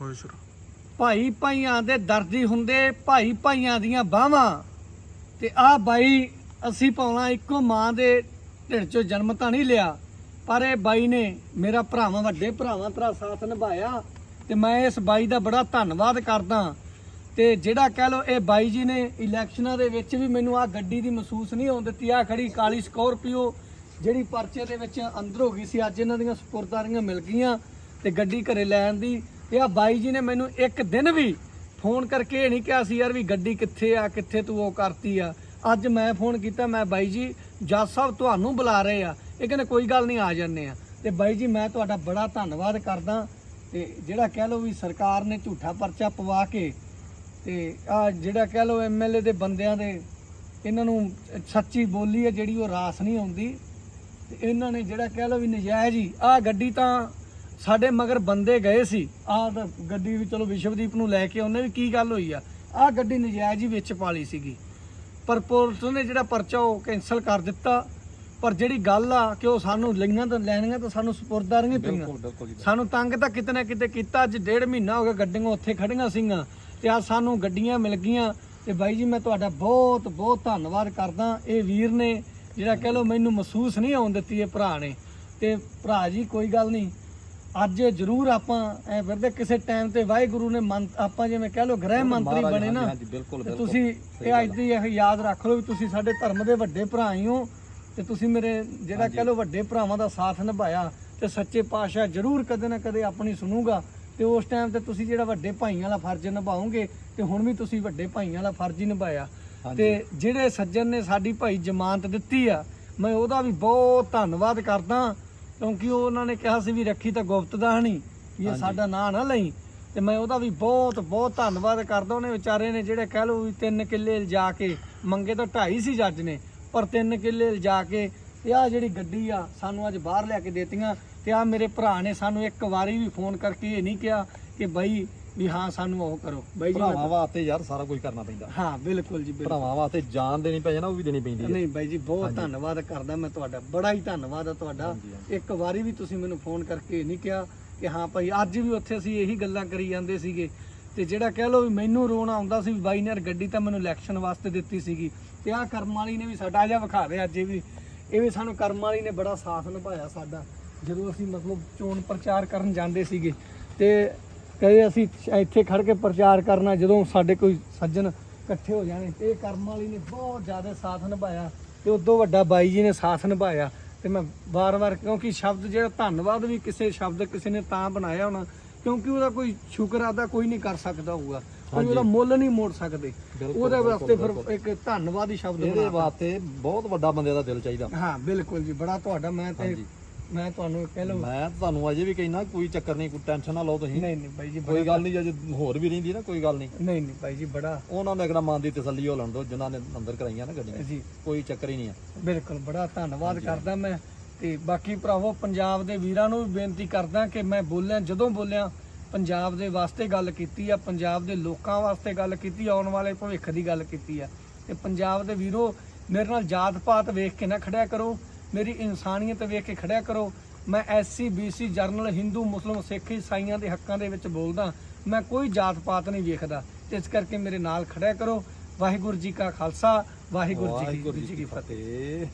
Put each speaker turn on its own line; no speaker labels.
ਹੋਏ ਸ਼ੁਰੂ
ਭਾਈ ਭਾਈਆਂ ਦੇ ਦਰਦੀ ਹੁੰਦੇ, ਭਾਈ ਭਾਈਆਂ ਦੀਆਂ ਬਾਹਾਂ। ਤੇ ਆਹ ਬਾਈ, ਅਸੀਂ ਪਾਉਣਾ ਇੱਕੋ ਮਾਂ ਦੇ ਢਿੱਡ ਚੋਂ ਜਨਮ ਤਾਂ ਨਹੀਂ ਲਿਆ, ਪਰ ਇਹ ਬਾਈ ਨੇ ਮੇਰਾ ਭਰਾਵਾਂ, ਵੱਡੇ ਭਰਾਵਾਂ ਤਰ੍ਹਾਂ ਸਾਥ ਨਿਭਾਇਆ। ਤੇ ਮੈਂ ਇਸ ਬਾਈ ਦਾ ਬੜਾ ਧੰਨਵਾਦ ਕਰਦਾ। ਤੇ ਜਿਹੜਾ ਕਹਿ ਲੋ ਇਹ ਬਾਈ ਜੀ ਨੇ ਇਲੈਕਸ਼ਨਾਂ ਦੇ ਵਿੱਚ ਵੀ ਮੈਨੂੰ ਆ ਗੱਡੀ ਦੀ ਮਹਿਸੂਸ ਨਹੀਂ ਹੋਣ ਦਿੱਤੀ ਆ ਖੜੀ ਕਾਲੀ ਸਕੋਰਪੀਓ ਜਿਹੜੀ ਪਰਚੇ ਦੇ ਵਿੱਚ ਅੰਦਰ ਹੋ ਗਈ ਸੀ, ਅੱਜ ਇਹਨਾਂ ਦੀਆਂ ਸਪੁਰਦਾਰੀਆਂ ਮਿਲ ਗਈਆਂ। ਤੇ ਗੱਡੀ ਘਰੇ ਲੈਣ ਦੀ ਇਹ ਆ ਬਾਈ ਜੀ ਨੇ ਮੈਨੂੰ ਇੱਕ ਦਿਨ ਵੀ ਫੋਨ ਕਰਕੇ ਇਹ ਨਹੀਂ ਕਿਹਾ ਸੀ ਯਾਰ ਵੀ ਗੱਡੀ ਕਿੱਥੇ ਆ, ਕਿੱਥੇ ਤੂੰ ਉਹ ਕਰਤੀ ਆ। ਅੱਜ ਮੈਂ ਫੋਨ ਕੀਤਾ, ਮੈਂ ਬਾਈ ਜੀ, ਜੱਜ ਸਾਹਿਬ ਤੁਹਾਨੂੰ ਬੁਲਾ ਰਹੇ ਆ। ਇਹ ਕਹਿੰਦੇ ਕੋਈ ਗੱਲ ਨਹੀਂ, ਆ ਜਾਂਦੇ ਆ। ਤੇ ਬਾਈ ਜੀ, ਮੈਂ ਤੁਹਾਡਾ ਬੜਾ ਧੰਨਵਾਦ ਕਰਦਾ। ਤੇ ਜਿਹੜਾ ਕਹਿ ਲਓ ਵੀ ਸਰਕਾਰ ਨੇ ਝੂਠਾ ਪਰਚਾ ਪਵਾ ਕੇ ਤੇ ਆ ਜਿਹੜਾ ਕਹਿ ਲਓ ਐਮਐਲਏ ਦੇ ਬੰਦਿਆਂ ਦੇ ਇਹਨਾਂ ਨੂੰ ਸੱਚੀ ਬੋਲੀ ਹੈ ਜਿਹੜੀ ਉਹ ਰਾਸ ਨਹੀਂ ਆਉਂਦੀ। ਤੇ ਇਹਨਾਂ ਨੇ ਜਿਹੜਾ ਕਹਿ ਲਓ ਵੀ ਨਜਾਇਜ਼ ਹੀ, ਆ ਗੱਡੀ ਤਾਂ ਸਾਡੇ ਮਗਰ ਬੰਦੇ ਗਏ ਸੀ। ਤਾਂ ਗੱਡੀ ਵੀ ਚਲੋ ਵਿਸ਼ਵਦੀਪ ਨੂੰ ਲੈ ਕੇ ਉਹਨੇ ਵੀ ਕੀ ਗੱਲ ਹੋਈ ਆ। ਆ ਗੱਡੀ ਨਜਾਇਜ਼ ਹੀ ਵਿੱਚ ਪਾਲੀ ਸੀਗੀ। ਪਰ ਪੁਲਿਸ ਨੇ ਜਿਹੜਾ ਪਰਚਾ ਉਹ ਕੈਨਸਲ ਕਰ ਦਿੱਤਾ। ਪਰ ਜਿਹੜੀ ਗੱਲ ਆ ਕਿ ਉਹ ਸਾਨੂੰ ਲਈਆਂ ਤਾਂ ਲੈਣੀਆਂ ਤਾਂ ਸਾਨੂੰ ਸਪੁਰਦਾਰੀਆਂ ਪਈਆਂ। ਸਾਨੂੰ ਤੰਗ ਤਾਂ ਕਿਤੇ ਨਾ ਕਿਤੇ ਕੀਤਾ। ਅੱਜ ਡੇਢ ਮਹੀਨਾ ਹੋ ਗਿਆ ਗੱਡੀਆਂ ਉੱਥੇ ਖੜੀਆਂ ਸੀਗੀਆਂ। ਤੇ ਆ ਸਾਨੂੰ ਗੱਡੀਆਂ ਮਿਲ ਗਈਆਂ। ਤੇ ਬਾਈ ਜੀ ਮੈਂ ਤੁਹਾਡਾ ਬਹੁਤ ਬਹੁਤ ਧੰਨਵਾਦ ਕਰਦਾ। ਇਹ ਵੀਰ ਨੇ ਜਿਹੜਾ ਕਹਿ ਲਓ ਮੈਨੂੰ ਮਹਿਸੂਸ ਨਹੀਂ ਹੋਣ ਦਿੱਤੀ ਇਹ ਭਰਾ ਨੇ। ਤੇ ਭਰਾ ਜੀ ਕੋਈ ਗੱਲ ਨਹੀਂ। ਅੱਜ ਜ਼ਰੂਰ ਆਪਾਂ ਐ ਫਿਰਦੇ ਕਿਸੇ ਟਾਈਮ ਤੇ ਵਾਹਿਗੁਰੂ ਨੇ ਮੰਨ- ਆਪਾਂ ਜਿਵੇਂ ਕਹਿ ਲਓ ਗ੍ਰਹਿ ਮੰਤਰੀ ਬਣੇ ਨਾ। ਤੁਸੀਂ ਇਹ ਅੱਜ ਦੀ ਇਹ ਯਾਦ ਰੱਖ ਲਓ ਵੀ ਤੁਸੀਂ ਸਾਡੇ ਧਰਮ ਦੇ ਵੱਡੇ ਭਰਾ ਹੀ ਹੋ ਤੇ ਤੁਸੀਂ ਮੇਰੇ ਜਿਹੜਾ ਕਹਿ ਲਓ ਵੱਡੇ ਭਰਾਵਾਂ ਦਾ ਸਾਥ ਨਿਭਾਇਆ ਤੇ ਸੱਚੇ ਪਾਤਸ਼ਾਹ ਜ਼ਰੂਰ ਕਦੇ ਨਾ ਕਦੇ ਆਪਣੀ ਸੁਣੂਗਾ ਤੇ ਉਸ ਟਾਈਮ ਤੇ ਤੁਸੀਂ ਜਿਹੜਾ ਵੱਡੇ ਭਾਈਆਂ ਵਾਲਾ ਫਰਜ਼ ਨਿਭਾਓਗੇ ਤੇ ਹੁਣ ਵੀ ਤੁਸੀਂ ਵੱਡੇ ਭਾਈਆਂ ਵਾਲਾ ਫਰਜ਼ ਹੀ ਨਿਭਾਇਆ। ਤੇ ਜਿਹੜੇ ਸੱਜਣ ਨੇ ਸਾਡੀ ਭਾਈ ਜ਼ਮਾਨਤ ਦਿੱਤੀ ਆ ਮੈਂ ਉਹਦਾ ਵੀ ਬਹੁਤ ਧੰਨਵਾਦ ਕਰਦਾ ਕਿਉਂਕਿ ਉਹ ਉਹਨਾਂ ਨੇ ਕਿਹਾ ਸੀ ਵੀ ਰੱਖੀ ਤਾਂ ਗੁਪਤ ਦਾ ਨਹੀਂ ਵੀ ਇਹ। ਸਾਡਾ ਨਾਂ ਨਾ ਲਈ ਤੇ ਮੈਂ ਉਹਦਾ ਵੀ ਬਹੁਤ ਬਹੁਤ ਧੰਨਵਾਦ ਕਰਦਾ ਉਹਨੇ ਵਿਚਾਰੇ ਨੇ ਜਿਹੜੇ ਕਹਿ ਲਓ ਵੀ ਤਿੰਨ ਕਿੱਲੇ ਲਿਜਾ ਕੇ ਮੰਗੇ ਤਾਂ ਢਾਈ ਸੀ ਜੱਜ ਨੇ ਪਰ ਤਿੰਨ ਕਿੱਲੇ ਲਿਜਾ ਕੇ ਤੇ ਆ ਜਿਹੜੀ ਗੱਡੀ ਆ ਸਾਨੂੰ ਅੱਜ ਬਾਹਰ ਲਿਆ ਕੇ ਦੇਤੀਆਂ ਤੇ ਆ ਮੇਰੇ ਭਰਾ ਨੇ ਸਾਨੂੰ ਇੱਕ ਵਾਰੀ ਵੀ ਫੋਨ ਕਰਕੇ ਇਹ ਨਹੀਂ ਕਿਹਾ ਕਿ ਬਾਈ ਵੀ ਹਾਂ ਸਾਨੂੰ ਉਹ ਕਰੋ। ਬਾਈ ਜੀ
ਭਰਾਵਾਂ ਵਾਸਤੇ ਯਾਰ ਸਾਰਾ ਕੁਝ ਕਰਨਾ ਪੈਂਦਾ।
ਹਾਂ ਬਿਲਕੁਲ ਜੀ ਬਿਲਕੁਲ।
ਭਰਾਵਾਂ ਵਾਸਤੇ ਜਾਨ ਦੇਣੀ ਪੈ ਜਾਣਾ ਉਹ ਵੀ ਦੇਣੀ ਪੈਂਦੀ ਹੈ।
ਨਹੀਂ ਬਾਈ ਜੀ ਬਹੁਤ। ਧੰਨਵਾਦ ਕਰਦਾ ਮੈਂ ਤੁਹਾਡਾ ਬੜਾ ਹੀ ਧੰਨਵਾਦ ਆ ਤੁਹਾਡਾ। ਇੱਕ ਵਾਰੀ ਵੀ ਤੁਸੀਂ ਮੈਨੂੰ ਫੋਨ ਕਰਕੇ ਨਹੀਂ ਕਿਹਾ ਕਿ ਹਾਂ ਭਾਈ ਅੱਜ ਵੀ ਉੱਥੇ ਅਸੀਂ ਇਹੀ ਗੱਲਾਂ ਕਰੀ ਜਾਂਦੇ ਸੀਗੇ। ਤੇ ਜਿਹੜਾ ਕਹਿ ਲਓ ਵੀ ਮੈਨੂੰ ਰੋਣਾ ਆਉਂਦਾ ਸੀ ਵੀ ਬਾਈ ਨੇ ਯਾਰ ਗੱਡੀ ਤਾਂ ਮੈਨੂੰ ਇਲੈਕਸ਼ਨ ਵਾਸਤੇ ਦਿੱਤੀ ਸੀਗੀ। ਤੇ ਆਹ ਕਰਮ ਵਾਲੀ ਨੇ ਵੀ ਸਾਡਾ ਆ ਜਾ ਵਿਖਾ ਦੇ ਅੱਜ ਵੀ। ਇਹ ਵੀ ਸਾਨੂੰ ਕਰਮ ਵਾਲੀ ਨੇ ਬੜਾ ਸਾਥ ਨਿਭਾਇਆ ਸਾਡਾ। ਜਦੋਂ ਅਸੀਂ ਮਤਲਬ ਚੋਣ ਪ੍ਰਚਾਰ ਕਰਨ ਜਾਂਦੇ ਸੀਗੇ। ਤੇ ਕਹੇ ਅਸੀਂ ਇੱਥੇ ਖੜ ਕੇ ਪ੍ਰਚਾਰ ਕਰਨਾ ਜਦੋਂ ਸਾਡੇ ਕੋਈ ਸੱਜਣ ਇਕੱਠੇ ਹੋ ਜਾਣੇ ਇਹ ਕਰਮ ਵਾਲੀ ਨੇ ਬਹੁਤ ਜ਼ਿਆਦਾ ਸਾਥ ਨਿਭਾਇਆ ਤੇ ਉਦੋਂ ਵੱਡਾ ਬਾਈ ਜੀ ਨੇ ਸਾਥ ਨਿਭਾਇਆ ਤੇ ਮੈਂ ਵਾਰ-ਵਾਰ ਕਿਉਂਕਿ ਸ਼ਬਦ ਜਿਹੜਾ ਧੰਨਵਾਦ ਵੀ ਕਿਸੇ ਸ਼ਬਦ ਕਿਸੇ ਨੇ ਤਾਂ ਬਣਾਇਆ ਹੋਣਾ ਕਿਉਂਕਿ ਉਹਦਾ ਕੋਈ ਸ਼ੁਕਰ ਅਦਾ ਕੋਈ ਨਹੀਂ ਕਰ ਸਕਦਾ ਹੋਊਗਾ ਕੋਈ। ਉਹਦਾ ਮੁੱਲ ਨਹੀਂ ਮੋੜ ਸਕਦੇ ਉਹਦੇ ਵਾਸਤੇ ਫਿਰ। ਇੱਕ ਧੰਨਵਾਦ ਸ਼ਬਦ
ਇਹਦੇ
ਬਣਾਤਾ
ਵਾਸਤੇ ਬਹੁਤ ਵੱਡਾ ਬੰਦੇ ਦਾ ਦਿਲ ਚਾਹੀਦਾ
ਹਾਂ ਬਿਲਕੁਲ ਜੀ ਬੜਾ ਤੁਹਾਡਾ ਮੈਂ ਤੇ। ਮੈਂ ਤੁਹਾਨੂੰ ਕਹਿ ਲਵਾਂ।
ਮੈਂ ਤੁਹਾਨੂੰ ਅਜੇ ਵੀ ਕਹਿਣਾ ਕੋਈ ਚੱਕਰ ਨਹੀਂ ਕੋਈ ਟੈਨਸ਼ਨ ਨਾ ਲਓ ਤੁਸੀਂ।
ਨਹੀਂ ਨਹੀਂ ਬਾਈ ਜੀ
ਕੋਈ ਗੱਲ ਨਹੀਂ ਜੇ ਹੋਰ ਵੀ ਰਹਿੰਦੀ ਨਾ ਕੋਈ ਗੱਲ ਨਹੀਂ।
ਨਹੀਂ ਨਹੀਂ ਬਾਈ ਜੀ ਬੜਾ
ਉਹਨਾਂ ਨੇ ਅਗਲਾ ਮਨ ਦੀ ਤਸੱਲੀ ਹੋ ਲੈਣ ਦੋ ਜਿਨ੍ਹਾਂ ਨੇ ਅੰਦਰ ਕਰਾਈਆਂ ਨਾ ਗੱਡੀਆਂ।
ਜੀ।
ਕੋਈ ਚੱਕਰ ਹੀ ਨਹੀਂ ਆ।
ਬਿਲਕੁਲ ਬੜਾ ਧੰਨਵਾਦ ਕਰਦਾ ਮੈਂ। ਤੇ ਬਾਕੀ ਭਰਾਵੋ ਪੰਜਾਬ ਦੇ ਵੀਰਾਂ ਨੂੰ ਵੀ ਬੇਨਤੀ ਕਰਦਾ ਕਿ ਮੈਂ ਬੋਲਿਆ ਜਦੋਂ ਬੋਲਿਆ ਪੰਜਾਬ ਦੇ ਵਾਸਤੇ ਗੱਲ ਕੀਤੀ ਆ ਪੰਜਾਬ ਦੇ ਲੋਕਾਂ ਵਾਸਤੇ ਗੱਲ ਕੀਤੀ ਆਉਣ ਵਾਲੇ ਭਵਿੱਖ ਦੀ ਗੱਲ ਕੀਤੀ ਆ। ਤੇ ਪੰਜਾਬ ਦੇ ਵੀਰੋ ਮੇਰੇ ਨਾਲ ਜਾਤ ਪਾਤ ਵੇਖ ਕੇ ਨਾ ਖੜਿਆ ਕਰੋ। ਮੇਰੀ ਇਨਸਾਨੀਅਤ ਵੇਖ ਕੇ ਖੜਿਆ ਕਰੋ। ਮੈਂ ਐਸਸੀ ਬੀਸੀ ਜਰਨਲ ਹਿੰਦੂ ਮੁਸਲਮਾਨ ਸਿੱਖ ਈਸਾਈਆਂ ਦੇ ਹੱਕਾਂ ਦੇ ਵਿੱਚ ਬੋਲਦਾ। ਮੈਂ ਕੋਈ ਜਾਤ ਪਾਤ ਨਹੀਂ ਵੇਖਦਾ। ਇਸ ਕਰਕੇ ਮੇਰੇ ਨਾਲ ਖੜਿਆ ਕਰੋ। ਵਾਹਿਗੁਰੂ ਜੀ ਕਾ ਖਾਲਸਾ ਵਾਹਿਗੁਰੂ ਜੀ ਕੀ-
ਫਤਿਹ।